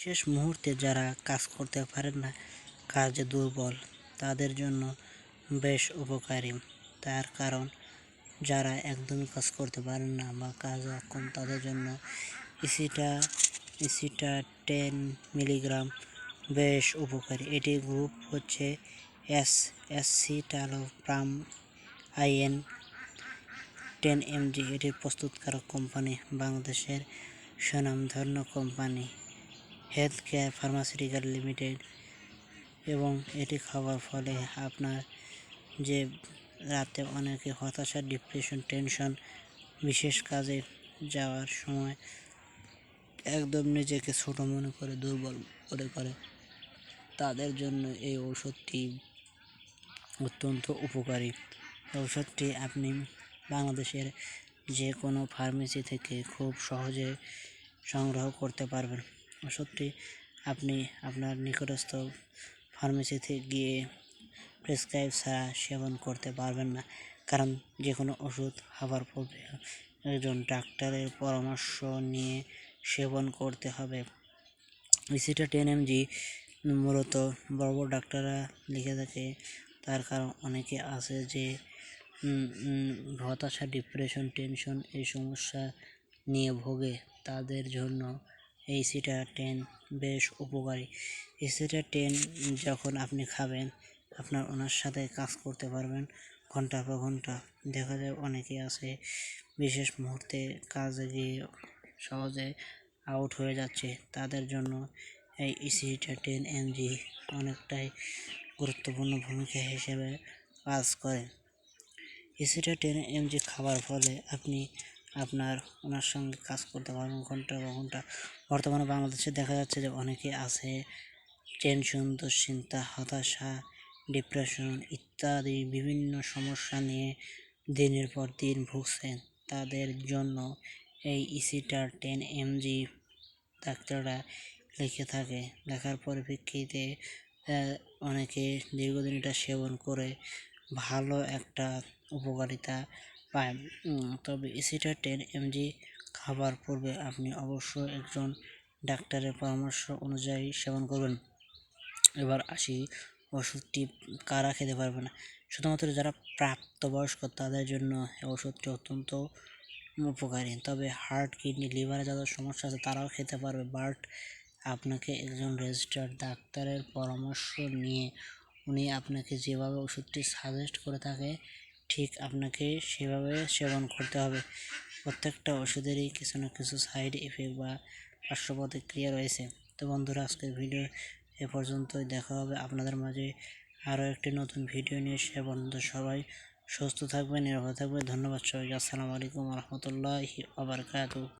শেষ মুহূর্তে যারা কাজ করতে পারেন না, কাজে দুর্বল, তাদের জন্য বেশ উপকারী। তার কারণ, যারা একদমই কাজ করতে পারেন না বা কাজ অক্ষম তাদের জন্য ইসিটা ইসিটা টেন মিলিগ্রাম বেশ উপকারী। এটি গ্রুপ হচ্ছে escitalopram in ten M G এটির প্রস্তুতকারক কোম্পানি, বাংলাদেশের সুনামধন্য company. Health care pharmaceutical limited এবং এটি খাওয়ার ফলে আপনার যে রাতে অনেকে হতাশা ডিপ্রেশন টেনশন বিশেষ কাজে যাওয়ার সময় একদম নিজেকে ছোট মনে করে, দুর্বল করে করে, তাদের জন্য এই ঔষধটি অত্যন্ত উপকারী। ঔষধটি আপনি বাংলাদেশের যে কোনো ফার্মেসি থেকে খুব সহজে সংগ্রহ করতে পারবেন। ওষুধটি আপনি আপনার নিকটস্থ ফার্মেসিতে গিয়ে প্রেসক্রাইব ছাড়া সেবন করতে পারবেন না। কারণ যে কোনো ওষুধ খাবার পূর্বে একজন ডাক্তারের পরামর্শ নিয়ে সেবন করতে হবে। ইসিটা টেন এমজি মূলত বড় বড় ডাক্তাররা লিখে থাকে। তার কারণ অনেকে আছে যে হতাশা ডিপ্রেশন টেনশন এই সমস্যা নিয়ে ভোগে। তাদের জন্য এই সিটা টেন বেশ উপকারী। এই সিটা টেন যখন আপনি খাবেন, আপনার ওনার সাথে কাজ করতে পারবেন ঘণ্টা পর ঘণ্টা। দেখা যায় অনেকে আছে, বিশেষ মুহূর্তে কাজে গিয়ে সহজে আউট হয়ে যাচ্ছে। তাদের জন্য এই ইসিটা টেন এমজি অনেকটাই গুরুত্বপূর্ণ ভূমিকা হিসেবে কাজ করে। ইসিটা টেন এমজি খাওয়ার ফলে আপনি আপনার ওনার সঙ্গে কাজ করতে পারবেন ঘণ্টা বা ঘণ্টা। বর্তমানে বাংলাদেশে দেখা যাচ্ছে যে অনেকে আছে, টেনশন, দুশ্চিন্তা, হতাশা, ডিপ্রেশন ইত্যাদি বিভিন্ন সমস্যা নিয়ে দিনের পর দিন ভুগছেন। তাদের জন্য এই ইসিটার টেন এমজি ডাক্তাররা লিখে থাকে। লেখার পরিপ্রেক্ষিতে অনেকে দীর্ঘদিন এটা সেবন করে ভালো একটা উপকারিতা পায়। তবে এসিটা টেন এমজি খাবার পূর্বে আপনি অবশ্যই একজন ডাক্তারের পরামর্শ অনুযায়ী সেবন করবেন। এবার আসি ওষুধটি কারা খেতে পারবে না। শুধুমাত্র যারা প্রাপ্তবয়স্ক তাদের জন্য ওষুধটি অত্যন্ত উপকারী। তবে হার্ট, কিডনি, লিভারে যাদের সমস্যা আছে তারাও খেতে পারবে। বাট আপনাকে একজন রেজিস্টার্ড ডাক্তারের পরামর্শ নিয়ে উনি আপনাকে যেভাবে ওষুধটি সাজেস্ট করে থাকে ঠিক আপনাকে সেভাবে সেবন করতে হবে। প্রত্যেকটা ওষুধেরই কিছু না কিছু সাইড এফেক্ট বা পার্শ্ব প্রতিক্রিয়া রয়েছে। তো বন্ধুরা, আজকের ভিডিও এ পর্যন্তই। দেখা হবে আপনাদের মাঝে আরও একটি নতুন ভিডিও নিয়ে। সে পর্যন্ত সবাই সুস্থ থাকবেন, নিরাপদ থাকবেন। ধন্যবাদ সবাইকে। আসসালামু আলাইকুম রহমতুল্লাহি আবরকাত